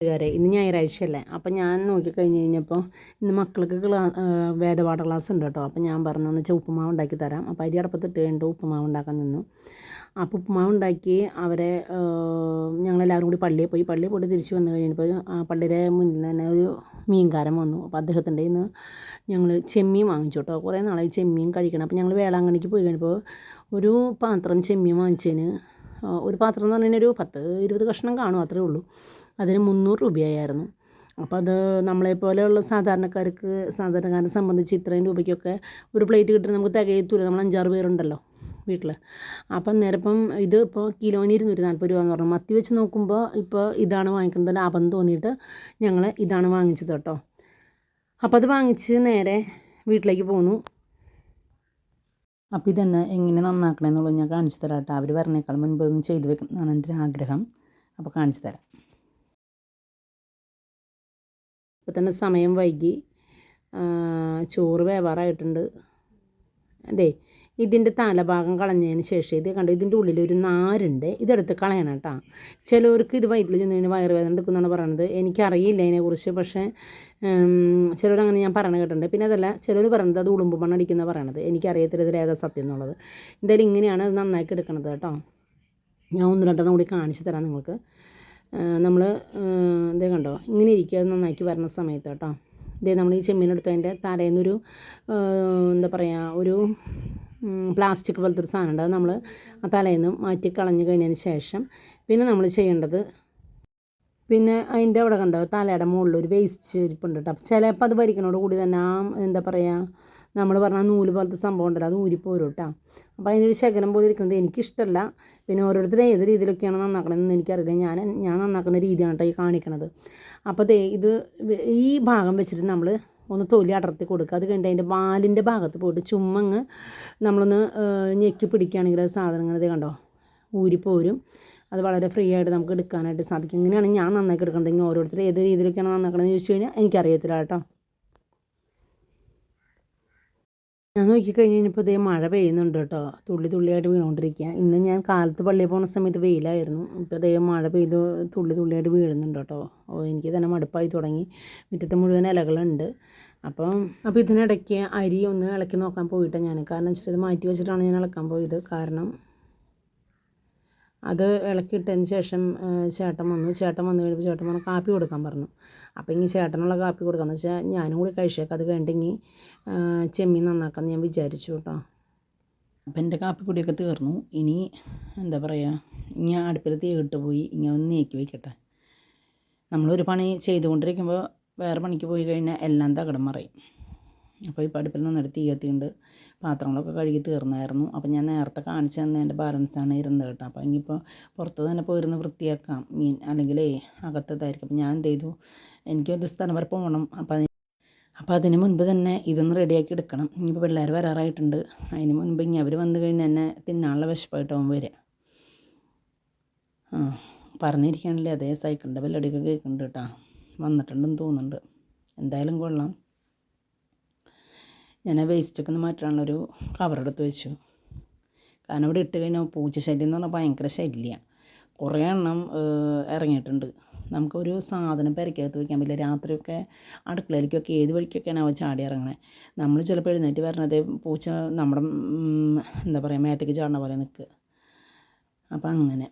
കൂട്ടുകാരെ ഇന്ന് ഞായറാഴ്ചയല്ലേ. അപ്പം ഞാൻ നോക്കിക്കഴിഞ്ഞ് കഴിഞ്ഞപ്പോൾ ഇന്ന് മക്കൾക്ക് ക്ലാ വേദപാഠ ക്ലാസ് ഉണ്ട് കേട്ടോ. അപ്പം ഞാൻ പറഞ്ഞു എന്ന് വെച്ചാൽ ഉപ്പുമാവ് ഉണ്ടാക്കി തരാം. അപ്പം അരി അടപ്പത്തിട്ട് കഴിഞ്ഞു ഉപ്പുമാവ് ഉണ്ടാക്കാൻ നിന്നു. അപ്പോൾ ഉപ്പുമാവ് ഉണ്ടാക്കി അവരെ ഞങ്ങളെല്ലാവരും കൂടി പള്ളിയിൽ പോയി. പള്ളിയിൽ പോയിട്ട് തിരിച്ച് വന്നു കഴിഞ്ഞപ്പോൾ ആ പള്ളിയുടെ മുന്നിൽ തന്നെ ഒരു മീൻകാരൻ വന്നു. അപ്പോൾ അദ്ദേഹത്തിന്റെ ഇന്ന് ഞങ്ങൾ ചെമ്മീൻ വാങ്ങിച്ചു കേട്ടോ. കുറേ നാളായി ചെമ്മീൻ കഴിക്കണം. അപ്പോൾ ഞങ്ങൾ വേളാങ്കണ്ണിക്ക് പോയി കഴിഞ്ഞപ്പോൾ ഒരു പാത്രം ചെമ്മീൻ വാങ്ങിച്ചതിന് ഒരു പാത്രം എന്ന് പറഞ്ഞാൽ ഒരു പത്ത് ഇരുപത് കഷ്ണം കാണും അത്രേ ഉള്ളൂ. അതിന് മുന്നൂറ് രൂപയായിരുന്നു. അപ്പോൾ അത് നമ്മളെ നമ്മളെപ്പോലെയുള്ള സാധാരണക്കാർക്ക് സാധാരണക്കാരനെ സംബന്ധിച്ച് ഇത്രയും രൂപയ്ക്കൊക്കെ ഒരു പ്ലേറ്റ് കിട്ടുന്നത് നമുക്ക് തികയത്തൂല. നമ്മൾ അഞ്ചാറ് പേരുണ്ടല്ലോ വീട്ടിൽ അപ്പം നേരപ്പം ഇത് ഇപ്പോൾ കിലോന് ഇരുന്നൂറ്റി നാൽപ്പത് രൂപ എന്ന് പറഞ്ഞു. മത്തി വെച്ച് നോക്കുമ്പോൾ ഇപ്പോൾ ഇതാണ് വാങ്ങിക്കുന്നത്. ലാഭം തോന്നിയിട്ട് ഞങ്ങൾ ഇതാണ് വാങ്ങിച്ചത് കേട്ടോ. അപ്പോൾ അത് വാങ്ങിച്ച് നേരെ വീട്ടിലേക്ക് പോന്നു. അപ്പോൾ ഇതെന്നെ എങ്ങനെ നന്നാക്കണമെന്നുള്ളത് ഞാൻ കാണിച്ചു തരാം കേട്ടോ. അവർ പറഞ്ഞേക്കാൾ മുൻപ് ഒന്ന് ചെയ്ത് വെക്കണം എന്നാണ് എന്റെ ആഗ്രഹം. അപ്പോൾ കാണിച്ചു തരാം. ഇപ്പോൾ തന്നെ സമയം വൈകി. ചോറ് വേവാറായിട്ടുണ്ട്. അതെ ഇതിന്റെ തലഭാഗം കളഞ്ഞതിന് ശേഷം ഇത് കണ്ടു ഇതിന്റെ ഉള്ളിൽ ഒരു നാരുണ്ട്. ഇതെടുത്ത് കളയണം കേട്ടോ. ചിലവർക്ക് ഇത് വയറ്റിൽ ചെന്ന് കഴിഞ്ഞാൽ വയറുവേദന എടുക്കുന്നതാണ് പറയണത്. എനിക്കറിയില്ല അതിനെക്കുറിച്ച് പക്ഷേ ചിലരങ്ങനെ ഞാൻ പറയണ കേട്ടിട്ടുണ്ട്. പിന്നെ അതല്ല ചിലർ പറയുന്നത് അത് ഉളുമ്പ് മണ്ണടിക്കുന്ന പറയണത്. എനിക്കറിയത്തില്ല ഇതിൽ ഏതാ സത്യം എന്നുള്ളത്. എന്തായാലും ഇങ്ങനെയാണ് അത് നന്നായിട്ട് എടുക്കണത് കേട്ടോ. ഞാൻ ഒന്ന് രണ്ടെണ്ണം കൂടി കാണിച്ചു തരാം നിങ്ങൾക്ക്. നമ്മൾ ഇതേ കണ്ടോ? ഇങ്ങനെ ഇരിക്കുക നന്നാക്കി വരുന്ന സമയത്ത് കേട്ടോ. ഇതേ നമ്മൾ ഈ ചെമ്മീനെടുത്ത് അതിന്റെ തലേന്നൊരു എന്താ പറയുക ഒരു പ്ലാസ്റ്റിക് പോലത്തെ ഒരു സാധനം ഉണ്ട്. അത് നമ്മൾ ആ തലേന്ന് മാറ്റി കളഞ്ഞു കഴിഞ്ഞതിന് ശേഷം പിന്നെ നമ്മൾ ചെയ്യേണ്ടത് പിന്നെ അതിന്റെ അവിടെ കണ്ടോ? തലയുടെ മുകളിൽ ഒരു വേസ്റ്റ് ഇരിപ്പുണ്ട് കേട്ടോ. ചിലപ്പോൾ അത് ഭരിക്കണോട് കൂടി തന്നെ ആ എന്താ പറയുക നമ്മൾ പറഞ്ഞ നൂൽ പോലത്തെ സംഭവം ഉണ്ടല്ലോ അത് ഊരിപ്പോരും കേട്ടോ. അപ്പോൾ അതിനൊരു ശകലം പോലെ ഇരിക്കുന്നത് എനിക്കിഷ്ടമല്ല പിന്നെ ഓരോരുത്തർ ഏത് രീതിയിലൊക്കെയാണ് നന്നാക്കണമെന്ന് എനിക്കറിയില്ല. ഞാൻ ഞാൻ നന്നാക്കുന്ന രീതിയാണ് കേട്ടോ ഈ കാണിക്കണത്. അപ്പോൾ ദേ ഇത് ഈ ഭാഗം വെച്ചിട്ട് നമ്മൾ ഒന്ന് തൊലി അടർത്തി കൊടുക്കുക അത് കഴിഞ്ഞിട്ട് അതിന്റെ വാലിന്റെ ഭാഗത്ത് പോയിട്ട് ചുമ്മങ്ങ് നമ്മളൊന്ന് ഞെക്കി പിടിക്കുകയാണെങ്കിൽ അത് സാധനങ്ങൾ ഇത് കണ്ടോ? ഊരിപ്പോരും അത് വളരെ ഫ്രീ ആയിട്ട് നമുക്ക് എടുക്കാനായിട്ട് സാധിക്കും. ഇങ്ങനെയാണ് ഞാൻ നന്നാക്കി എടുക്കേണ്ടതെങ്കിൽ ഓരോരുത്തർ ഏത് രീതിയിലൊക്കെയാണ് നന്നാക്കണമെന്ന് ചോദിച്ചു കഴിഞ്ഞാൽ എനിക്കറിയത്തില്ല കേട്ടോ. ഞാൻ നോക്കിക്കഴിഞ്ഞ് കഴിഞ്ഞപ്പോൾ ഇതേ മഴ പെയ്യുന്നുണ്ട് കേട്ടോ. തുള്ളി തുള്ളിയായിട്ട് വീണുകൊണ്ടിരിക്കുക ഇന്ന് ഞാൻ കാലത്ത് പള്ളിയിൽ പോകുന്ന സമയത്ത് വെയിലായിരുന്നു. ഇപ്പോൾ ഇതേ മഴ പെയ്ത് തുള്ളി തുള്ളിയായിട്ട് വീഴുന്നുണ്ട് കേട്ടോ. ഓ എനിക്ക് തന്നെ മടുപ്പായി തുടങ്ങി. മുറ്റത്ത് മുഴുവൻ ഇലകളുണ്ട്. അപ്പം അപ്പോൾ ഇതിനിടയ്ക്ക് അരി ഒന്ന് ഇളക്കി നോക്കാൻ പോയിട്ടാണ് ഞാൻ. കാരണം വെച്ചിട്ട് ഇത് മാറ്റി വെച്ചിട്ടാണ് ഞാൻ ഇളക്കാൻ പോയത്. കാരണം അത് ഇളക്കിയിട്ടതിന് ശേഷം ചേട്ടൻ വന്നു. ചേട്ടൻ വന്നു കഴിയുമ്പോൾ ചേട്ടൻ പറഞ്ഞു കാപ്പി കൊടുക്കാൻ പറഞ്ഞു. അപ്പോൾ ഇനി ചേട്ടനുള്ള കാപ്പി കൊടുക്കാമെന്ന് വെച്ചാൽ ഞാനും കൂടി കഴിച്ചേക്കാം. അത് കഴിഞ്ഞിട്ടെങ്കിൽ ചെമ്മീൻ നന്നാക്കാമെന്ന് ഞാൻ വിചാരിച്ചു കേട്ടോ. അപ്പം എന്റെ കാപ്പിപ്പൊടിയൊക്കെ തീർന്നു. ഇനി എന്താ പറയുക ഇനി അടുപ്പിൽ തീ ഇട്ട് പോയി ഇങ്ങനെ ഒന്ന് നീക്കി വയ്ക്കട്ടെ നമ്മളൊരു പണി ചെയ്തുകൊണ്ടിരിക്കുമ്പോൾ വേറെ പണിക്ക് പോയി കഴിഞ്ഞാൽ എല്ലാം തകടം മറയും. അപ്പോൾ ഇപ്പോൾ അടുപ്പിൽ നിന്നിട്ട് തീ കത്തിയുണ്ട്. പാത്രങ്ങളൊക്കെ കഴുകി തീർന്നായിരുന്നു. അപ്പോൾ ഞാൻ നേരത്തെ കാണിച്ചു തന്നെ എന്റെ ബാലൻസാണ് ഇരുന്നത് കേട്ടോ. അപ്പോൾ ഇനിയിപ്പോൾ പുറത്ത് തന്നെ പോയിരുന്ന് വൃത്തിയാക്കാം. മീൻ അല്ലെങ്കിലേ അകത്തതായിരിക്കും അപ്പോൾ ഞാൻ എന്ത് ചെയ്തു? എനിക്കൊരു സ്ഥലം വരെ പോകണം. അപ്പോൾ അപ്പോൾ അതിന് മുൻപ് തന്നെ ഇതൊന്ന് റെഡിയാക്കി എടുക്കണം. ഇനിയിപ്പോൾ പിള്ളേർ വരാറായിട്ടുണ്ട്. അതിന് മുൻപ് ഇനി അവർ വന്നു കഴിഞ്ഞാൽ എന്നെ തിന്നാനുള്ള വിശപ്പായിട്ടാവും വരിക ആ പറഞ്ഞിരിക്കുകയാണല്ലേ അതേ സൈക്കിളിന്റെ ബെല്ലടിയൊക്കെ കേൾക്കുന്നുണ്ട് കേട്ടോ. വന്നിട്ടുണ്ടെന്ന് തോന്നുന്നുണ്ട്. എന്തായാലും കൊള്ളാം. ഞാൻ ആ വേസ്റ്റൊക്കെ ഒന്ന് മാറ്റാനുള്ളൊരു കവറെടുത്ത് വെച്ചു. കാരണം ഇവിടെ ഇട്ട് കഴിഞ്ഞാൽ പൂച്ച ശല്യം എന്ന് പറഞ്ഞാൽ ഭയങ്കര ശല്യമാണ് കുറേ എണ്ണം ഇറങ്ങിയിട്ടുണ്ട്. നമുക്കൊരു സാധനം പെരക്കകത്ത് വയ്ക്കാൻ പറ്റില്ല. രാത്രിയൊക്കെ അടുക്കളയിലേക്കൊക്കെ ഏത് വഴിക്കൊക്കെയാണ് അവ ചാടി ഇറങ്ങണേ? നമ്മൾ ചിലപ്പോൾ എഴുന്നേറ്റ് വരണത് പൂച്ച നമ്മുടെ എന്താ പറയുക മേത്തേക്ക് ചാടണ പോലെ നിൽക്കുക അപ്പം അങ്ങനെ.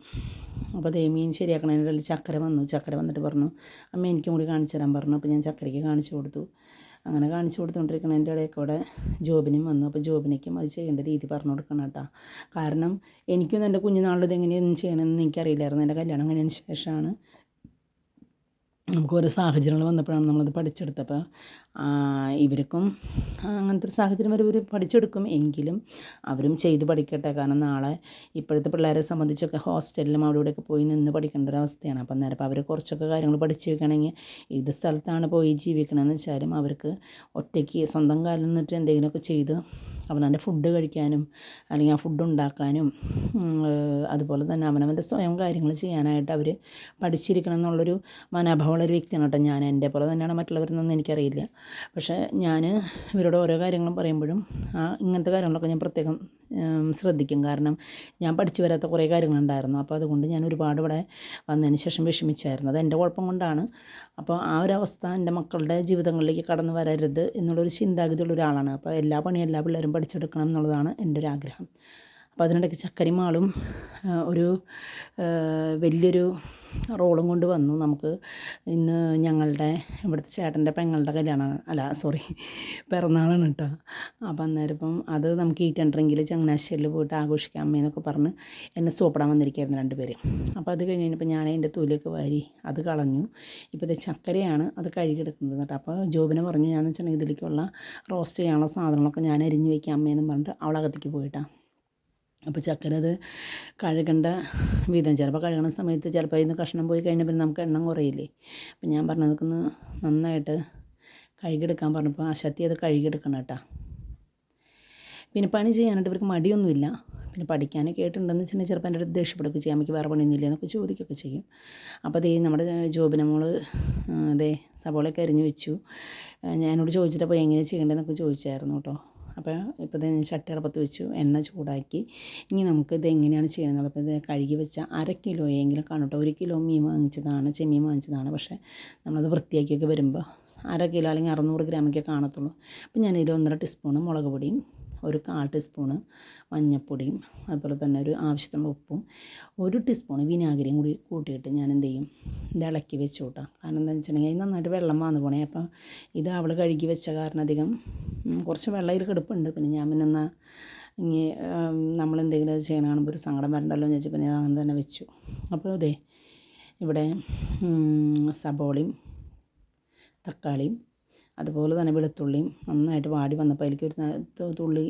അപ്പോൾ ദേമീൻ മീൻ ശരിയാക്കണതിനിടയിൽ ചക്കര വന്നു. ചക്കര വന്നിട്ട് പറഞ്ഞു അമ്മ എനിക്കും കൂടി കാണിച്ചു തരാൻ പറഞ്ഞു. അപ്പോൾ ഞാൻ ചക്കരയ്ക്ക് കാണിച്ചു കൊടുത്തു. അങ്ങനെ കാണിച്ചു കൊടുത്തുകൊണ്ടിരിക്കണം എന്റെ ഇടയിൽ കൂടെ ജോബിനും വന്നു. അപ്പോൾ ജോബിനേക്കും അത് ചെയ്യേണ്ട രീതി പറഞ്ഞു കൊടുക്കണം കേട്ടോ. കാരണം എനിക്കൊന്നും എന്റെ കുഞ്ഞുനാളിൽ ഇതെങ്ങനെയൊന്നും ചെയ്യണമെന്ന് എനിക്കറിയില്ലായിരുന്നു. എന്റെ കല്യാണം കഴിഞ്ഞതിന് ശേഷമാണ് നമുക്ക് ഓരോ സാഹചര്യങ്ങൾ വന്നപ്പോഴാണ് നമ്മളത് പഠിച്ചെടുത്തപ്പോൾ ഇവർക്കും അങ്ങനത്തെ ഒരു സാഹചര്യം വരെ ഇവർ പഠിച്ചെടുക്കും. എങ്കിലും അവരും ചെയ്ത് പഠിക്കട്ടെ. കാരണം നാളെ ഇപ്പോഴത്തെ പിള്ളേരെ സംബന്ധിച്ചൊക്കെ ഹോസ്റ്റലിലും അവിടെ പോയി നിന്ന് പഠിക്കേണ്ട ഒരു അവസ്ഥയാണ്. അപ്പം നേരം അപ്പോൾ അവർ കുറച്ചൊക്കെ കാര്യങ്ങൾ പഠിച്ചു വെക്കണമെങ്കിൽ ഏത് സ്ഥലത്താണ് പോയി ജീവിക്കണമെന്ന് വെച്ചാലും അവർക്ക് ഒറ്റയ്ക്ക് സ്വന്തം കാലിൽ നിന്നിട്ട് എന്തെങ്കിലുമൊക്കെ ചെയ്ത് അവനവന്റെ ഫുഡ് കഴിക്കാനും അല്ലെങ്കിൽ ആ ഫുഡ് ഉണ്ടാക്കാനും അതുപോലെ തന്നെ അവനവന്റെ സ്വയം കാര്യങ്ങൾ ചെയ്യാനായിട്ട് അവർ പഠിച്ചിരിക്കണം എന്നുള്ളൊരു മനോഭാവം ഒരു വ്യക്തിയാണ് കേട്ടോ ഞാൻ. എന്റെ പോലെ തന്നെയാണ് മറ്റുള്ളവരെന്നൊന്നും എനിക്കറിയില്ല. പക്ഷേ ഞാൻ ഇവരോട് ഓരോ കാര്യങ്ങളും പറയുമ്പോഴും ആ ഇങ്ങനത്തെ കാര്യങ്ങളൊക്കെ ഞാൻ പ്രത്യേകം ശ്രദ്ധിക്കും. കാരണം ഞാൻ പഠിച്ചു വരാത്ത കുറേ കാര്യങ്ങളുണ്ടായിരുന്നു. അപ്പോൾ അതുകൊണ്ട് ഞാൻ ഒരുപാട് ഇവിടെ വന്നതിന് ശേഷം വിഷമിച്ചായിരുന്നു. അത് എന്റെ കുഴപ്പം കൊണ്ടാണ്. അപ്പോൾ ആ ഒരു അവസ്ഥ എന്റെ മക്കളുടെ ജീവിതങ്ങളിലേക്ക് കടന്നു വരരുത് എന്നുള്ളൊരു ചിന്താഗതിയുള്ള ഒരാളാണ്. അപ്പോൾ എല്ലാ പണിയും എല്ലാ പിള്ളേരും പഠിച്ചെടുക്കണം എന്നുള്ളതാണ് എന്റെ ഒരു ആഗ്രഹം. അപ്പോൾ അതിനിടയ്ക്ക് ചക്കരിമാളും ഒരു വലിയൊരു റോളും കൊണ്ട് വന്നു. നമുക്ക് ഇന്ന് ഞങ്ങളുടെ ഇവിടുത്തെ ചേട്ടന്റെ പെങ്ങളുടെ കല്യാണമാണ്. അല്ല സോറി പിറന്നാളാണ് കേട്ടോ. അപ്പോൾ അന്നേരം ഇപ്പം അത് നമുക്ക് ഈ ടെൻഡറിങ്കിൽ ചങ്ങനാശ്ശേരിയിൽ പോയിട്ട് ആഘോഷിക്കാം അമ്മയെന്നൊക്കെ പറഞ്ഞ് എന്നെ സോപ്പിടാൻ വന്നിരിക്കുകയായിരുന്നു രണ്ടുപേര് അപ്പോൾ അത് കഴിഞ്ഞ് കഴിഞ്ഞപ്പോൾ ഞാൻ അതിന്റെ തൊലിയൊക്കെ വാരി അത് കളഞ്ഞു. ഇപ്പോൾ ഇത് ചക്കരയാണ് അത് കഴുകിയെടുക്കുന്നത് കേട്ടോ. അപ്പോൾ ജോബിനെ പറഞ്ഞു ഞാൻ വെച്ചിട്ടുണ്ടെങ്കിൽ ഇതിലേക്കുള്ള റോസ്റ്റ് ചെയ്യാനുള്ള സാധനങ്ങളൊക്കെ ഞാൻ അരിഞ്ഞു വയ്ക്കാം അമ്മയെന്നും പറഞ്ഞിട്ട് അവളകത്തേക്ക് പോയിട്ടാണ് അപ്പോൾ ചക്കനത് കഴുകേണ്ട വിധം ചിലപ്പോൾ കഴുകണ സമയത്ത് ചിലപ്പോൾ അതിന് കഷ്ണം പോയി കഴിഞ്ഞാൽ പിന്നെ നമുക്ക് എണ്ണം കുറയില്ലേ. അപ്പം ഞാൻ പറഞ്ഞു അതൊക്കെ നന്നായിട്ട് കഴുകിയെടുക്കാൻ പറഞ്ഞപ്പോൾ അശക്തി അത് കഴുകിയെടുക്കണം കേട്ടോ. പിന്നെ പണി ചെയ്യാനായിട്ട് ഇവർക്ക് മടിയൊന്നുമില്ല. പിന്നെ പഠിക്കാനൊക്കെ ആയിട്ടുണ്ടെന്ന് വെച്ചിട്ടുണ്ടെങ്കിൽ ചിലപ്പോൾ എന്റെ അടുത്ത് ദേഷ്യപ്പെടുകയൊക്കെ ചെയ്യാം. എനിക്ക് വേറെ പണിയൊന്നുമില്ല എന്നൊക്കെ ചോദിക്കുകയൊക്കെ ചെയ്യും. അപ്പോൾ അതേ നമ്മുടെ ജോബിനെ നമ്മൾ അതേ സവോളയൊക്കെ അരിഞ്ഞ് വെച്ചു. ഞാനോട് ചോദിച്ചിട്ടപ്പോൾ എങ്ങനെ ചെയ്യേണ്ടതെന്നൊക്കെ ചോദിച്ചായിരുന്നു കേട്ടോ. അപ്പോൾ ഇപ്പോൾ ഇത് ചട്ടി അടപ്പത്ത് വെച്ചു എണ്ണ ചൂടാക്കി. ഇനി നമുക്ക് ഇത് എങ്ങനെയാണ് ചെയ്യുന്നത്? അപ്പോൾ ഇത് കഴുകി വെച്ച അര കിലോയെങ്കിലും കാണും കേട്ടോ. ഒരു കിലോ മീൻ വാങ്ങിച്ചതാണ് ചെമ്മീൻ വാങ്ങിച്ചതാണ്. പക്ഷേ നമ്മളത് വൃത്തിയാക്കിയൊക്കെ വരുമ്പോൾ അര കിലോ അല്ലെങ്കിൽ അറുന്നൂറ് ഗ്രാമൊക്കെ കാണത്തുള്ളൂ. അപ്പോൾ ഞാനിത് ഒന്നര ടീസ്പൂണ് മുളക് പൊടിയും ഒരു കാൽ ടീസ്പൂണ് മഞ്ഞൾപ്പൊടിയും അതുപോലെ തന്നെ ഒരു ആവശ്യത്തിനുള്ള ഉപ്പും ഒരു ടീസ്പൂൺ വിനാഗിരിയും കൂടി കൂട്ടിയിട്ട് ഞാൻ എന്ത് ചെയ്യും ഇത് ഇളക്കി വെച്ചു കൂട്ടാം കാരണം എന്താണെന്ന് വെച്ചിട്ടുണ്ടെങ്കിൽ നന്നായിട്ട് വെള്ളം വന്നു പോണേ. അപ്പം ഇത് അവൾ കഴുകി വെച്ച കാരണം അധികം കുറച്ച് വെള്ളം ഇതിൽ കിടപ്പുണ്ട്. പിന്നെ ഞാൻ പിന്നെ എന്നാൽ ഇനി അത് ചെയ്യണ കാണുമ്പോൾ ഒരു സങ്കടം വരണ്ടല്ലോ എന്ന് വെച്ചപ്പോൾ ഞാൻ അങ്ങനെ തന്നെ വെച്ചു. അപ്പോൾ അതെ ഇവിടെ സബോളയും തക്കാളിയും അതുപോലെ തന്നെ വെളുത്തുള്ളിയും നന്നായിട്ട് വാടി വന്നപ്പോൾ അതിലേക്ക് ഒരു തുള്ളി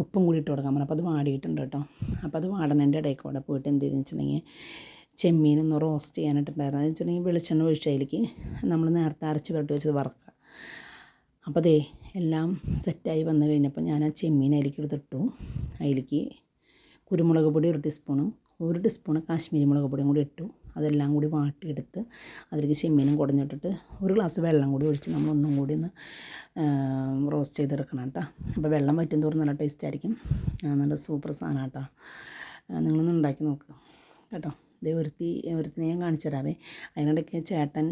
ഉപ്പും കൂടി ഇട്ട് കൊടുക്കാൻ പറഞ്ഞു. അപ്പോൾ അത് വാടിയിട്ടുണ്ട് കേട്ടോ. അപ്പോൾ അത് വാടണേന്റെ ഇടയിൽ കൂടെ പോയിട്ട് എന്ത് ചെയ്തെന്ന് വെച്ചിട്ടുണ്ടെങ്കിൽ ചെമ്മീനൊന്ന് റോസ്റ്റ് ചെയ്യാനായിട്ടുണ്ടായിരുന്നു എന്ന് വെച്ചിട്ടുണ്ടെങ്കിൽ വെളിച്ചെണ്ണ ഒഴിച്ചതിലേക്ക് നമ്മൾ നേരത്തെ അരച്ച് പുരട്ടി വെച്ചത് വറക്കുക. അപ്പോൾ അതേ എല്ലാം സെറ്റായി വന്നു കഴിഞ്ഞപ്പോൾ ഞാൻ ആ ചെമ്മീൻ അതിലേക്ക് എടുത്തിട്ടു അതിലേക്ക് കുരുമുളക് പൊടി ഒരു ടീസ്പൂണും ഒരു ടീസ്പൂണ് കാശ്മീരി മുളക് പൊടിയും കൂടി ഇട്ടു. അതെല്ലാം കൂടി വാട്ടിയെടുത്ത് അതിലേക്ക് ചെമ്മീനും കുടഞ്ഞിട്ടിട്ട് ഒരു ഗ്ലാസ് വെള്ളം കൂടി ഒഴിച്ച് നമ്മൾ ഒന്നും കൂടി ഒന്ന് റോസ്റ്റ് ചെയ്തെടുക്കണം കേട്ടോ. അപ്പോൾ വെള്ളം വറ്റും തോറും നല്ല ടേസ്റ്റ് ആയിരിക്കും. നല്ല സൂപ്പർ സാധനം കേട്ടോ. നിങ്ങളൊന്ന് ഉണ്ടാക്കി നോക്കുക കേട്ടോ. ഇതേ ഒരുത്തി ഒരുത്തിനെ ഞാൻ കാണിച്ചു തരാമേ അതിനിടയ്ക്ക് ചേട്ടൻ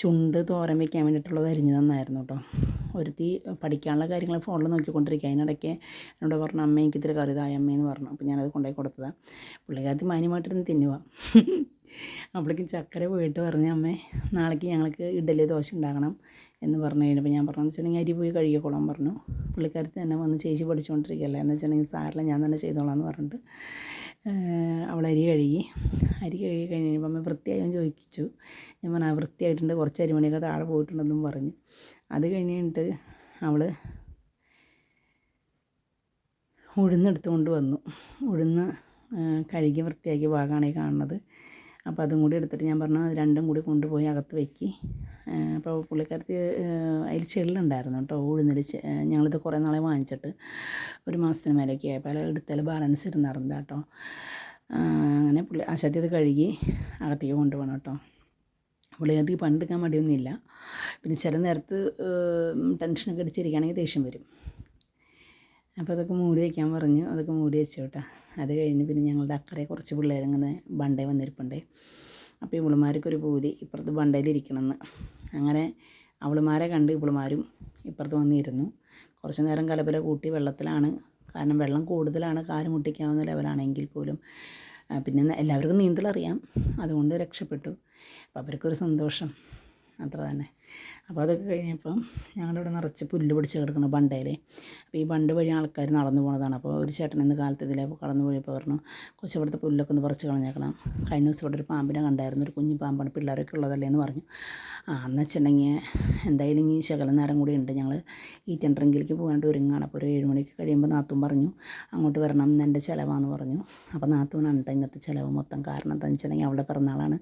ചുണ്ട് തോരൻ വയ്ക്കാൻ വേണ്ടിയിട്ടുള്ളത് അരിഞ്ഞു തന്നായിരുന്നു കേട്ടോ. ഒരുത്തി പഠിക്കാനുള്ള കാര്യങ്ങൾ ഫോണിൽ നോക്കിക്കൊണ്ടിരിക്കുക. അതിനിടയ്ക്ക് എന്നോട് പറഞ്ഞു അമ്മ എനിക്ക് ഇത്തിരി കറി തായ അമ്മയെന്ന് പറഞ്ഞു. അപ്പോൾ ഞാനത് കൊണ്ടുപോയി കൊടുത്തതാണ് പുള്ളിക്കാരത്തി മാന്യമായിട്ടിരുന്ന് തിന്നുക അപ്പോഴേക്കും ചക്കര പോയിട്ട് പറഞ്ഞു അമ്മേ നാളേക്ക് ഞങ്ങൾക്ക് ഇഡലി ദോശ ഉണ്ടാക്കണം എന്ന് പറഞ്ഞു കഴിഞ്ഞപ്പോൾ ഞാൻ പറഞ്ഞു വെച്ചിട്ടുണ്ടെങ്കിൽ അരി പോയി കഴുകിക്കോളാൻ പറഞ്ഞു. പുള്ളിക്കാരത്തി തന്നെ വന്ന് ചേച്ചി പഠിച്ചുകൊണ്ടിരിക്കുകയല്ലേ എന്ന് വെച്ചിട്ടുണ്ടെങ്കിൽ സാറില്ല ഞാൻ തന്നെ ചെയ്തോളാം എന്ന് പറഞ്ഞിട്ട് അവൾ അരി കഴുകി. അരി കഴുകി കഴിഞ്ഞ് കഴിഞ്ഞപ്പോൾ അമ്മ വൃത്തിയായും ചോദിച്ചു. ഞാൻ പറഞ്ഞു ആ വൃത്തിയായിട്ടുണ്ട് കുറച്ച് അരിമണിയൊക്കെ താഴെ പോയിട്ടുണ്ടെന്നും പറഞ്ഞു. അത് കഴിഞ്ഞിട്ട് അവൾ ഉഴുന്നെടുത്തുകൊണ്ട് വന്നു. ഉഴുന്ന് കഴുകി വൃത്തിയാക്കിയ ഭാഗമാണ് ഈ കാണുന്നത്. അപ്പോൾ അതും കൂടി എടുത്തിട്ട് ഞാൻ പറഞ്ഞു രണ്ടും കൂടി കൊണ്ടുപോയി അകത്ത് വെക്കി. അപ്പോൾ പുള്ളിക്കാരത്തി അതിൽ ചെള്ളുണ്ടായിരുന്നു കേട്ടോ ഉഴുന്നിൽ ഞങ്ങളിത് കുറേ നാളെ വാങ്ങിച്ചിട്ട് ഒരു മാസത്തിന് മേലൊക്കെ ആയപ്പോൾ എടുത്താൽ ബാലൻസ് ഇരുന്നായിരുന്നു കേട്ടോ. അങ്ങനെ പുള്ളി ആശാത്തി അത് കഴുകി അകത്തേക്ക് കൊണ്ടുപോകണം കേട്ടോ. പുള്ളിക്കാരത്തിക്ക് പണ്ടെടുക്കാൻ മടിയൊന്നുമില്ല. പിന്നെ ചില നേരത്ത് ടെൻഷനൊക്കെ അടിച്ചിരിക്കുകയാണെങ്കിൽ ദേഷ്യം വരും. അപ്പോൾ അതൊക്കെ മൂടി വയ്ക്കാൻ പറഞ്ഞു അതൊക്കെ മൂടി വെച്ചു കേട്ടോ. അത് കഴിഞ്ഞ് പിന്നെ ഞങ്ങളുടെ അക്കരെ കുറച്ച് പിള്ളേരിങ്ങനെ ബണ്ടേ വന്നിരിപ്പുണ്ടേ. അപ്പോൾ ഇവളുമാർക്കൊരു പൂതി ഇപ്പുറത്ത് ബണ്ടയിലിരിക്കണമെന്ന് അങ്ങനെ അവളുമാരെ കണ്ട് ഇവളുമാരും ഇപ്പുറത്ത് വന്നിരുന്നു. കുറച്ച് നേരം കലപല കൂട്ടി വെള്ളത്തിലാണ്. കാരണം വെള്ളം കൂടുതലാണ് കാൽ മുട്ടിക്കാവുന്ന ലെവലാണെങ്കിൽ പോലും. പിന്നെ എല്ലാവർക്കും നീന്തലറിയാം. അതുകൊണ്ട് രക്ഷപ്പെട്ടു. അപ്പോൾ അവർക്കൊരു സന്തോഷം. അത്ര തന്നെ അപ്പോൾ അതൊക്കെ കഴിഞ്ഞപ്പം ഞങ്ങളുടെ ഇവിടെ നിറച്ച് പുല്ല് പിടിച്ച് കിടക്കുന്ന ബണ്ടയിൽ അപ്പോൾ ഈ ബണ്ട് വഴി ആൾക്കാർ നടന്നു പോണതാണ്. അപ്പോൾ ഒരു ചേട്ടൻ ഇന്ന് കാലത്ത് ഇതിലെ കടന്നു പോയപ്പോൾ പറഞ്ഞു കൊച്ചു ഇവിടുത്തെ പുല്ലൊക്കെ ഒന്ന് പറിച്ച് കളഞ്ഞേക്കണം. കഴിഞ്ഞ ദിവസം ഇവിടെ ഒരു പാമ്പിനെ കണ്ടായിരുന്നു. ഒരു കുഞ്ഞു പാമ്പാണ്. പിള്ളേരൊക്കെ ഉള്ളതല്ലേ എന്ന് പറഞ്ഞു. ആ എന്ന് വെച്ചിട്ടുണ്ടെങ്കിൽ എന്തായാലും ഈ ശകലം നേരം കൂടി ഉണ്ട്. ഞങ്ങൾ ഈ ടെൻഡറിങ്കിലേക്ക് പോകാനായിട്ട് ഒരുങ്ങാണ് അപ്പോൾ ഒരു ഏഴ് മണിക്ക് കഴിയുമ്പോൾ നാത്തും പറഞ്ഞു അങ്ങോട്ട് വരണം. എന്ന് എന്റെ ചിലവാന്ന് പറഞ്ഞു. അപ്പോൾ നാത്തൂനാണ് ഇങ്ങനത്തെ ചിലവ് മൊത്തം. കാരണം എന്താണെന്ന് വെച്ചിട്ടുണ്ടെങ്കിൽ അവളുടെ പിറന്നാളാണ്.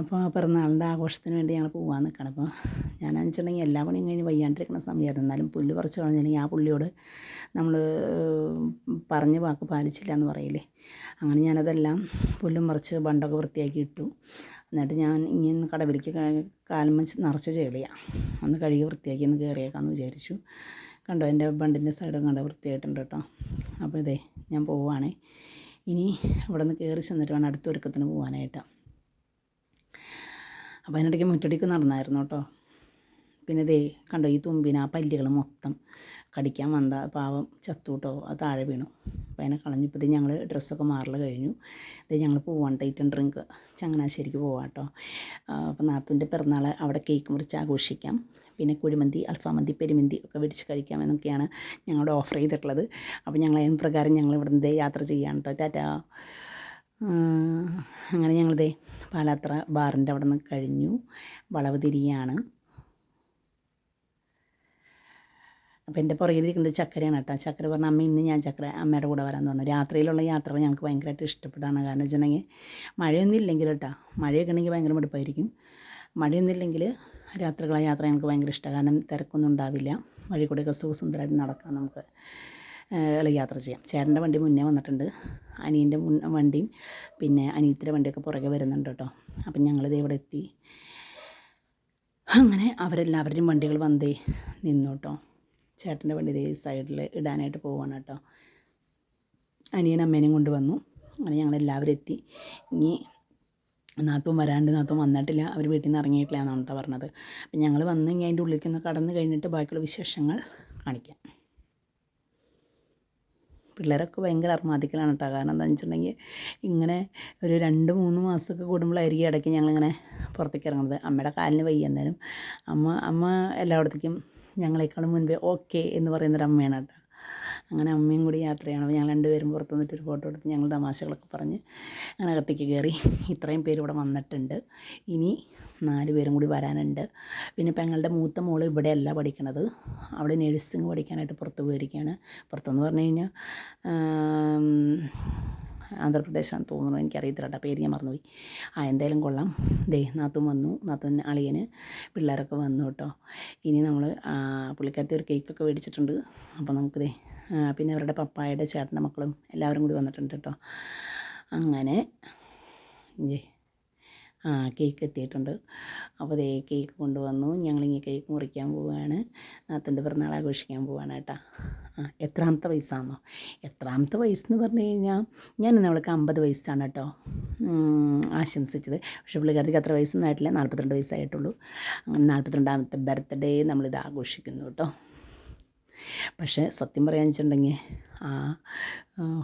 അപ്പോൾ ആ പിറന്നാളിന്റെ ആഘോഷത്തിന് വേണ്ടി ഞങ്ങൾ പോകാൻ നിൽക്കണം അപ്പോൾ ഞാനെന്ന് വെച്ചിട്ടുണ്ടെങ്കിൽ എല്ലാ പണിയും കഴിഞ്ഞ് വയ്യാണ്ടിരിക്കുന്ന സമയമായിരുന്നു. എന്നാലും പുല്ല് കുറച്ച് കളഞ്ഞില്ലെങ്കിൽ ആ പുള്ളിയോട് നമ്മൾ പറഞ്ഞ് വാക്ക് പാലിച്ചില്ല എന്ന് പറയില്ലേ. അങ്ങനെ ഞാനതെല്ലാം പുല്ലും മറിച്ച് ബണ്ടൊക്കെ വൃത്തിയാക്കി ഇട്ടു. എന്നിട്ട് ഞാൻ ഇങ്ങനെ കടവിലേക്ക് കാലം നിറച്ച് ചെളിയാണ് ഒന്ന് കഴുകി വൃത്തിയാക്കി ഒന്ന് കയറിയേക്കാമെന്ന് വിചാരിച്ചു. കണ്ടോ എന്റെ ബണ്ടിന്റെ സൈഡും കണ്ടോ വൃത്തിയായിട്ടുണ്ട് കേട്ടോ. അപ്പോൾ ഇതേ ഞാൻ പോവുകയാണേ ഇനി ഇവിടെ നിന്ന് കയറി ചെന്നിട്ട് വേണം അടുത്ത ഒരുക്കത്തിന് പോകാനായിട്ട് അപ്പോൾ അതിനിടയ്ക്ക് മുറ്റടിക്ക് നടന്നായിരുന്നു കേട്ടോ. പിന്നെ ദേ കണ്ടോ ഈ തുമ്പിന് ആ പല്ലുകൾ മൊത്തം കടിക്കാൻ വന്ന പാവം ചത്തൂട്ടോ അത് താഴെ വീണു. അപ്പോൾ അതിനെ കളഞ്ഞപ്പോൾ ഇത് ഞങ്ങൾ ഡ്രസ്സൊക്കെ മാറൽ കഴിഞ്ഞു. ഇത് ഞങ്ങൾ പോവാൻ ടൈറ്റൻ ഡ്രിങ്ക് ചങ്ങനാശ്ശേരിക്ക് പോവാട്ടോ അപ്പോൾ നാത്തൂന്റെ പിറന്നാൾ അവിടെ കേക്ക് മുറിച്ച് ആഘോഷിക്കാം. പിന്നെ കുഴിമന്തി അൽഫാമന്തി പെരുമന്തി ഒക്കെ മേടിച്ച് കഴിക്കാം എന്നൊക്കെയാണ് ഞങ്ങളുടെ ഓഫർ ചെയ്തിട്ടുള്ളത്. അപ്പോൾ ഞങ്ങൾ അതിന് പ്രകാരം ഞങ്ങൾ ഇവിടെ നിന്ന് യാത്ര ചെയ്യാം കേട്ടോ ടാറ്റാ. അങ്ങനെ ഞങ്ങളിതേ പാലാത്ര ബാറിന്റെ അവിടെ നിന്ന് കഴിഞ്ഞു. വളവ് തിരിയാണ്. അപ്പോൾ എന്റെ പുറകിലിരിക്കുന്നത് ചക്കരയാണ് കേട്ടോ. ചക്കര പറഞ്ഞ അമ്മ ഇന്ന് ഞാൻ ചക്കര അമ്മയുടെ കൂടെ വരാമെന്ന് പറഞ്ഞു. രാത്രിയിലുള്ള യാത്ര ഞങ്ങൾക്ക് ഭയങ്കരമായിട്ട് ഇഷ്ടപ്പെട്ടാണ്. കാരണം വെച്ചിട്ടുണ്ടെങ്കിൽ മഴയൊന്നും ഇല്ലെങ്കിൽ കേട്ടോ. മഴയൊക്കെ ഉണ്ടെങ്കിൽ ഭയങ്കര മടുപ്പായിരിക്കും. മഴയൊന്നും ഇല്ലെങ്കിൽ രാത്രികളെ യാത്ര ഞങ്ങൾക്ക് ഭയങ്കര ഇഷ്ടമാണ്. കാരണം തിരക്കൊന്നും ഉണ്ടാവില്ല. വഴി കൂടെയൊക്കെ സുഖസുന്ദരമായിട്ട് നടക്കാം നമുക്ക്. അല്ല യാത്ര ചെയ്യാം. ചേട്ടന്റെ വണ്ടി മുന്നേ വന്നിട്ടുണ്ട്. അനിയന്റെ മുൻ വണ്ടിയും പിന്നെ അനിയത്തിന്റെ വണ്ടിയൊക്കെ പുറകെ വരുന്നുണ്ട് കേട്ടോ. അപ്പം ഞങ്ങളിത് ഇവിടെ എത്തി. അങ്ങനെ അവരെല്ലാവരുടെയും വണ്ടികൾ വന്നേ നിന്നു കേട്ടോ. ചേട്ടന്റെ വണ്ടി ഇതേ സൈഡിൽ ഇടാനായിട്ട് പോവാണ് കേട്ടോ. അനിയൻ അമ്മേനെയും കൊണ്ട് വന്നു. അങ്ങനെ ഞങ്ങളെല്ലാവരും എത്തി. ഇനി നാത്തും വരാണ്ട് നാത്തും വന്നിട്ടില്ല. അവർ വീട്ടിൽ നിന്ന് ഇറങ്ങിയിട്ടില്ല എന്നാണ് കേട്ടോ പറഞ്ഞത്. അപ്പം ഞങ്ങൾ വന്ന് ഇനി അതിന്റെ ഉള്ളിലേക്ക് ഒന്ന് കടന്ന് കഴിഞ്ഞിട്ട് ബാക്കിയുള്ള വിശേഷങ്ങൾ കാണിക്കാം. പിള്ളേരൊക്കെ ഭയങ്കര അർമാദിക്കലാണ് കേട്ടോ. കാരണം എന്താണെന്ന് വെച്ചിട്ടുണ്ടെങ്കിൽ ഇങ്ങനെ ഒരു രണ്ട് മൂന്ന് മാസമൊക്കെ കൂടുമ്പോഴായിരിക്കും ഇടയ്ക്ക് ഞങ്ങളിങ്ങനെ പുറത്തേക്ക് ഇറങ്ങുന്നത്. അമ്മയുടെ കാലിന് വയ്യ എന്നാലും അമ്മ അമ്മ എല്ലായിടത്തേക്കും ഞങ്ങളെക്കാളും മുൻപേ ഓക്കെ എന്ന് പറയുന്നൊരു അമ്മയാണ് കേട്ടോ. അങ്ങനെ അമ്മയും കൂടി യാത്രയാണ്. ഞങ്ങൾ രണ്ടുപേരും പുറത്ത് നിന്നിട്ട് ഒരു ഫോട്ടോ എടുത്ത് ഞങ്ങൾ തമാശകളൊക്കെ പറഞ്ഞ് അങ്ങനെ അകത്തേക്ക് കയറി. ഇത്രയും പേര് ഇവിടെ വന്നിട്ടുണ്ട്. ഇനി നാല് പേരും കൂടി വരാനുണ്ട്. പിന്നെ പെങ്ങളുടെ മൂത്ത മോൾ ഇവിടെയല്ല പഠിക്കണത്. അവിടെ നേഴ്സിംഗ് പഠിക്കാനായിട്ട് പുറത്ത് പോയിരിക്കുകയാണ്. പുറത്തെന്ന് പറഞ്ഞു കഴിഞ്ഞാൽ ആന്ധ്രാപ്രദേശാണെന്ന് തോന്നുന്നു. എനിക്കറിയത്തില്ല കേട്ടോ. പേര് ഞാൻ മറന്നുപോയി. ആ എന്തായാലും കൊള്ളാം. ദേ നാത്തും വന്നു. നാത്തുൻ അളിയന് പിള്ളേരൊക്കെ വന്നു കേട്ടോ. ഇനി നമ്മൾ പുള്ളിക്കാരത്തെ ഒരു കേക്കൊക്കെ മേടിച്ചിട്ടുണ്ട്. അപ്പോൾ നമുക്ക് ദേ പിന്നെ അവരുടെ പപ്പായുടെ ചേട്ടന്റെ മക്കളും എല്ലാവരും കൂടി വന്നിട്ടുണ്ട് കേട്ടോ. അങ്ങനെ ഏ ആ കേക്ക് എത്തിയിട്ടുണ്ട്. അപ്പോൾ ദേ കേക്ക് കൊണ്ടുവന്നു. ഞങ്ങളിങ്ങനെ കേക്ക് മുറിക്കാൻ പോവുകയാണ് നാത്തന്റെ പിറന്നാൾ ആഘോഷിക്കാൻ പോവുകയാണ് കേട്ടോ. ആ എത്രാമത്തെ വയസ്സാണെന്നോ എത്രാമത്തെ വയസ്സെന്ന് പറഞ്ഞു കഴിഞ്ഞാൽ ഞാൻ അവൾക്ക് അമ്പത് വയസ്സാണ് കേട്ടോ. ആശംസിച്ചത്. പക്ഷേ പുള്ളിക്കാർക്ക് അത്ര വയസ്സൊന്നും ആയിട്ടില്ല. നാൽപ്പത്തിരണ്ട് വയസ്സായിട്ടുള്ളൂ. നാൽപ്പത്തിരണ്ടാമത്തെ ബർത്ത്ഡേ നമ്മളിത് ആഘോഷിക്കുന്നു കേട്ടോ. പക്ഷേ സത്യം പറയാന്ന് വെച്ചിട്ടുണ്ടെങ്കിൽ ആ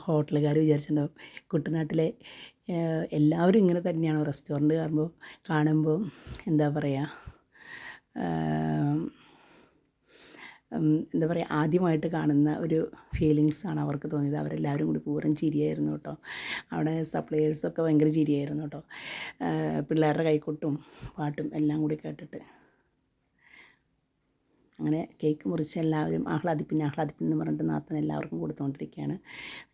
ഹോട്ടലുകാർ വിചാരിച്ചിട്ടുണ്ടാവും. കുട്ടനാട്ടിലെ എല്ലാവരും ഇങ്ങനെ തന്നെയാണ് റെസ്റ്റോറന്റ് കാണുമ്പോൾ കാണുമ്പോൾ എന്താ പറയുക എന്താ പറയുക ആദ്യമായിട്ട് കാണുന്ന ഒരു ഫീലിങ്സാണ് അവർക്ക് തോന്നിയത്. അവരെല്ലാവരും കൂടി പൂരം ചിരിയായിരുന്നു കേട്ടോ. അവിടെ സപ്ലയേഴ്സൊക്കെ ഭയങ്കര ചിരിയായിരുന്നു കേട്ടോ. പിള്ളേരുടെ കൈക്കൊട്ടും പാട്ടും എല്ലാം കൂടി കേട്ടിട്ട്. അങ്ങനെ കേക്ക് മുറിച്ച് എല്ലാവരും ആഹ്ലാദിപ്പിന് ആഹ്ലാദിപ്പിന് എന്ന് പറഞ്ഞിട്ട് നാത്തൻ എല്ലാവർക്കും കൊടുത്തുകൊണ്ടിരിക്കുകയാണ്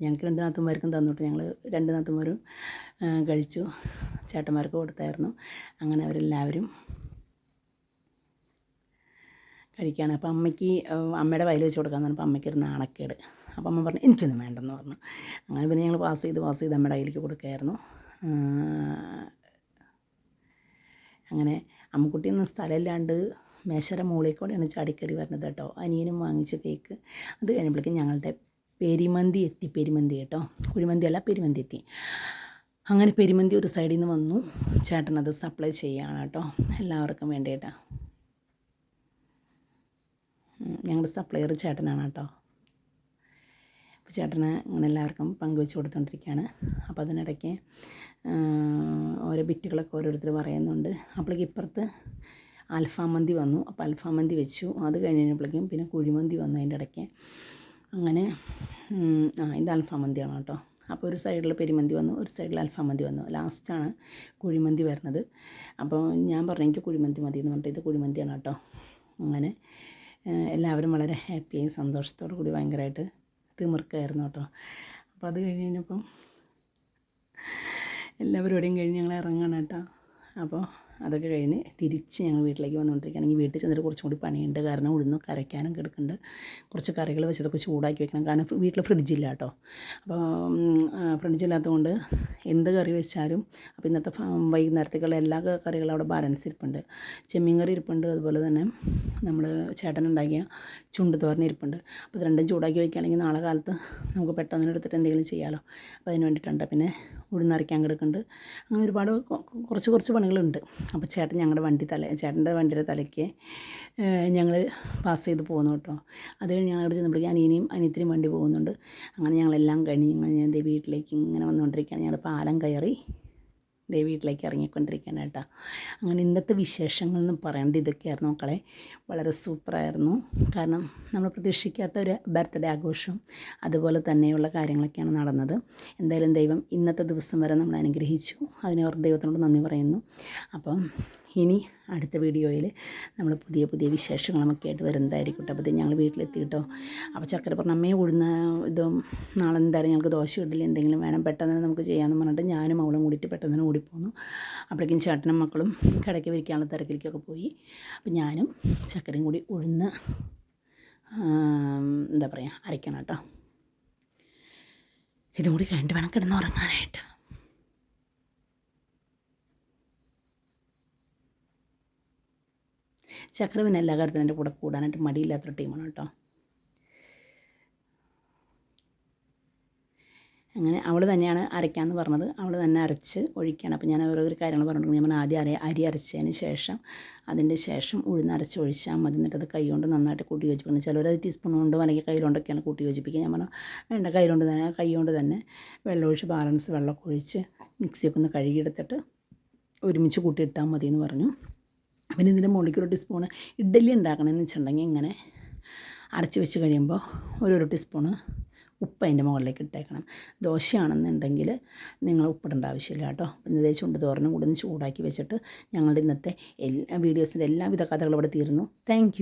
ഞങ്ങൾക്ക് രണ്ട് നാത്തന്മാർക്കും തന്നിട്ട് ഞങ്ങൾ രണ്ട് നാത്തന്മാരും കഴിച്ചു. ചേട്ടന്മാർക്ക് കൊടുത്തായിരുന്നു. അങ്ങനെ അവരെല്ലാവരും കഴിക്കുകയാണ് അപ്പോൾ അമ്മയ്ക്ക് അമ്മയുടെ വയൽ വെച്ച് കൊടുക്കാൻ പറഞ്ഞപ്പോൾ അമ്മയ്ക്കൊരു നാണക്കേട്. അപ്പോൾ അമ്മ പറഞ്ഞു എനിക്കൊന്നും വേണ്ടെന്ന് പറഞ്ഞു. അങ്ങനെ പിന്നെ ഞങ്ങൾ പാസ് ചെയ്ത് പാസ് ചെയ്ത് അമ്മയുടെ കയ്യിലേക്ക് കൊടുക്കുകയായിരുന്നു അങ്ങനെ അമ്മക്കുട്ടിയൊന്നും സ്ഥലമില്ലാണ്ട് മേശര മുകളിൽ കൂടെയാണ് ചാടിക്കറി വരുന്നത് കേട്ടോ. അനിയനും വാങ്ങിച്ച കേക്ക്. അത് കഴിഞ്ഞപ്പോഴേക്കും ഞങ്ങളുടെ പെരിമന്തി എത്തി. പെരിമന്തി കേട്ടോ. കുഴിമന്തി അല്ല പെരിമന്തി എത്തി. അങ്ങനെ പെരിമന്തി ഒരു സൈഡിൽ നിന്ന് വന്നു. ചേട്ടനത് സപ്ലൈ ചെയ്യുകയാണ് കേട്ടോ. എല്ലാവർക്കും വേണ്ടിയിട്ടാണ് ഞങ്ങളുടെ സപ്ലയർ ചേട്ടനാണ് കേട്ടോ. അപ്പോൾ ചേട്ടന് ഇങ്ങനെ എല്ലാവർക്കും പങ്കുവെച്ച് കൊടുത്തുകൊണ്ടിരിക്കുകയാണ് അപ്പോൾ അതിനിടയ്ക്ക് ഓരോ ബിറ്റുകളൊക്കെ ഓരോരുത്തർ പറയുന്നുണ്ട്. അപ്പോഴേക്ക് ഇപ്പുറത്ത് അൽഫാം മന്തി വന്നു. അപ്പോൾ അൽഫാം മന്തി വെച്ചു. അത് കഴിഞ്ഞപ്പോഴേക്കും പിന്നെ കുഴിമന്തി വന്നു അതിന്റെ ഇടയ്ക്ക്. അങ്ങനെ ആ ഇത് അൽഫാം മന്തിയാണ് കേട്ടോ. അപ്പോൾ ഒരു സൈഡിൽ പെരിമന്തി വന്നു ഒരു സൈഡിൽ അൽഫാം മന്തി വന്നു. ലാസ്റ്റാണ് കുഴിമന്തി വരുന്നത്. അപ്പോൾ ഞാൻ പറഞ്ഞു എനിക്ക് കുഴിമന്തി മതി എന്ന് പറഞ്ഞിട്ട് ഇത് കുഴിമന്തിയാണ് കേട്ടോ. അങ്ങനെ എല്ലാവരും വളരെ ഹാപ്പിയായി സന്തോഷത്തോടു കൂടി ഭയങ്കരമായിട്ട് തിമിർക്കായിരുന്നു കേട്ടോ. അപ്പോൾ അത് കഴിഞ്ഞ് കഴിഞ്ഞപ്പം എല്ലാവരോടെയും കഴിഞ്ഞ് ഞങ്ങൾ ഇറങ്ങണം കേട്ടോ. അപ്പോൾ അതൊക്കെ കഴിഞ്ഞ് തിരിച്ച് ഞങ്ങൾ വീട്ടിലേക്ക് വന്നുകൊണ്ടിരിക്കുകയാണെങ്കിൽ വീട്ടിൽ ചെന്നിട്ട് കുറച്ചും കൂടി പണിയുണ്ട്. കാരണം ഉഴുന്ന് കരയ്ക്കാനും കിടക്കുന്നുണ്ട്. കുറച്ച് കറികൾ വെച്ചതൊക്കെ ചൂടാക്കി വെക്കണം. കാരണം വീട്ടിൽ ഫ്രിഡ്ജില്ല കേട്ടോ. അപ്പോൾ ഫ്രിഡ്ജില്ലാത്തതുകൊണ്ട് എന്ത് കറി വെച്ചാലും അപ്പോൾ ഇന്നത്തെ വൈകുന്നേരത്തേക്കുള്ള എല്ലാ കറികളും അവിടെ ബാലൻസ് ഇരിപ്പുണ്ട്. ചെമ്മീൻ കറി ഇരിപ്പുണ്ട്. അതുപോലെ തന്നെ നമ്മൾ ചേട്ടനുണ്ടാക്കിയ ചുണ്ട് തോരൻ ഇരിപ്പുണ്ട്. അപ്പോൾ രണ്ടും ചൂടാക്കി വയ്ക്കുകയാണെങ്കിൽ നാളെ കാലത്ത് നമുക്ക് പെട്ടെന്ന് എടുത്തിട്ട് എന്തെങ്കിലും ചെയ്യാമല്ലോ അപ്പോൾ അതിന് വേണ്ടിയിട്ടുണ്ട്. പിന്നെ ഉഴുന്നരയ്ക്കാൻ കിടക്കുന്നുണ്ട്. അങ്ങനെ ഒരുപാട് കുറച്ച് കുറച്ച് പണികളുണ്ട്. അപ്പോൾ ചേട്ടൻ ഞങ്ങളുടെ വണ്ടി തല ചേട്ടന്റെ വണ്ടിയുടെ തലയ്ക്ക് ഞങ്ങൾ പാസ് ചെയ്ത് പോകുന്നു കേട്ടോ. അത് കഴിഞ്ഞ് ഞങ്ങൾ അവിടെ ചെന്നപ്പോഴേക്കും അനിയനെയും അനിയത്തിനും വണ്ടി പോകുന്നുണ്ട്. അങ്ങനെ ഞങ്ങളെല്ലാം കഴിഞ്ഞ് ഞങ്ങൾ ഞാൻ വീട്ടിലേക്ക് ഇങ്ങനെ വന്നുകൊണ്ടിരിക്കുകയാണ്. ഞങ്ങളുടെ പാലം കയറി ദേ വീട്ടിലേക്ക് ഇറങ്ങിക്കൊണ്ടിരിക്കുകയാണ് കേട്ടോ. അങ്ങനെ ഇന്നത്തെ വിശേഷങ്ങൾ എന്ന് പറയുന്നത് ഇതൊക്കെയായിരുന്നു മക്കളെ. വളരെ സൂപ്പറായിരുന്നു കാരണം നമ്മൾ പ്രതീക്ഷിക്കാത്ത ഒരു ബർത്ത്ഡേ ആഘോഷം അതുപോലെ തന്നെയുള്ള കാര്യങ്ങളൊക്കെയാണ് നടന്നത്. എന്തായാലും ദൈവം ഇന്നത്തെ ദിവസം വരെ നമ്മൾ അനുഗ്രഹിച്ചു. അതിനെ ഓർത്ത് ദൈവത്തിനോട് നന്ദി പറയുന്നു. അപ്പം ഇനി അടുത്ത വീഡിയോയിൽ നമ്മൾ പുതിയ പുതിയ വിശേഷങ്ങളൊക്കെ ആയിട്ട് വരുന്നതായിരിക്കും കേട്ടോ. അപ്പോൾ ഞങ്ങൾ വീട്ടിലെത്തി കേട്ടോ. അപ്പോൾ ചക്കര പറഞ്ഞ അമ്മയെ ഉഴുന്ന ഇതും നാളെ എന്തായാലും ഞങ്ങൾക്ക് ദോശ ഇഡ്ഡലി എന്തെങ്കിലും വേണം പെട്ടെന്ന് തന്നെ നമുക്ക് ചെയ്യാമെന്ന് പറഞ്ഞിട്ട് ഞാനും അവളും കൂടിയിട്ട് പെട്ടെന്ന് തന്നെ ഓടിപ്പോന്നു. അപ്പോഴേക്കും ചേട്ടനും മക്കളും കിടക്കി വിരിക്കാനുള്ള തിരക്കിലേക്കൊക്കെ പോയി. അപ്പോൾ ഞാനും ചക്കരയും കൂടി ഉഴുന്ന് എന്താ പറയുക അരയ്ക്കണം കേട്ടോ. ഇതും കൂടി കഴിഞ്ഞിട്ട് വേണം കിടന്ന് ചക്ര പിന്നെ എല്ലാ കാര്യത്തിനും എന്റെ കൂടെ കൂടാനായിട്ട് മടിയില്ലാത്തൊരു ടീമാണ് കേട്ടോ. അങ്ങനെ അവൾ തന്നെയാണ് അരയ്ക്കാമെന്ന് പറഞ്ഞത്. അവൾ തന്നെ അരച്ച് ഒഴിക്കുകയാണ് അപ്പോൾ ഞാൻ ഓരോരോ കാര്യങ്ങൾ പറഞ്ഞിട്ടുണ്ട്. ഞാൻ ആദ്യം അര അരി അരച്ചതിന് ശേഷം അതിന്റെ ശേഷം ഉഴുന്ന് അരച്ച് ഒഴിച്ചാൽ മതി. എന്നിട്ട് അത് കൈ കൊണ്ട് നന്നായിട്ട് കൂട്ടി യോജിപ്പിക്കണം. ചിലർ അത് ടീസ്പൂൺ കൊണ്ടും അല്ലെങ്കിൽ കൈകൊണ്ടൊക്കെയാണ് കൂട്ടി യോജിപ്പിക്കുക. ഞാൻ പറഞ്ഞു വേണ്ട കൈ കൊണ്ട് തന്നെ കൈകൊണ്ട് തന്നെ വെള്ളം ഒഴിച്ച് ബാലൻസ് വെള്ളമൊക്കെ ഒഴിച്ച് മിക്സിയൊക്കെ ഒന്ന് കഴുകിയെടുത്തിട്ട് ഒരുമിച്ച് കൂട്ടിയിട്ടാൽ മതി എന്ന് പറഞ്ഞു. പിന്നെ ഇതിന്റെ മുകളിലേക്ക് ഒരു ടീസ്പൂണ് ഇഡ്ഡലി ഉണ്ടാക്കണമെന്ന് വെച്ചിട്ടുണ്ടെങ്കിൽ ഇങ്ങനെ അരച്ച് വെച്ച് കഴിയുമ്പോൾ ഒരു ഒരു ടീസ്പൂണ് ഉപ്പ് അതിന്റെ മുകളിലേക്ക് ഇട്ടേക്കണം. ദോശയാണെന്നുണ്ടെങ്കിൽ നിങ്ങൾ ഉപ്പിടേണ്ട ആവശ്യമില്ല കേട്ടോ. ഇതേ ചുണ്ട് തോരനും കൂടി ചൂടാക്കി വെച്ചിട്ട് ഞങ്ങളുടെ ഇന്നത്തെ എല്ലാ വീഡിയോസിന്റെ എല്ലാവിധ കഥകളും ഇവിടെ തീർന്നു. താങ്ക്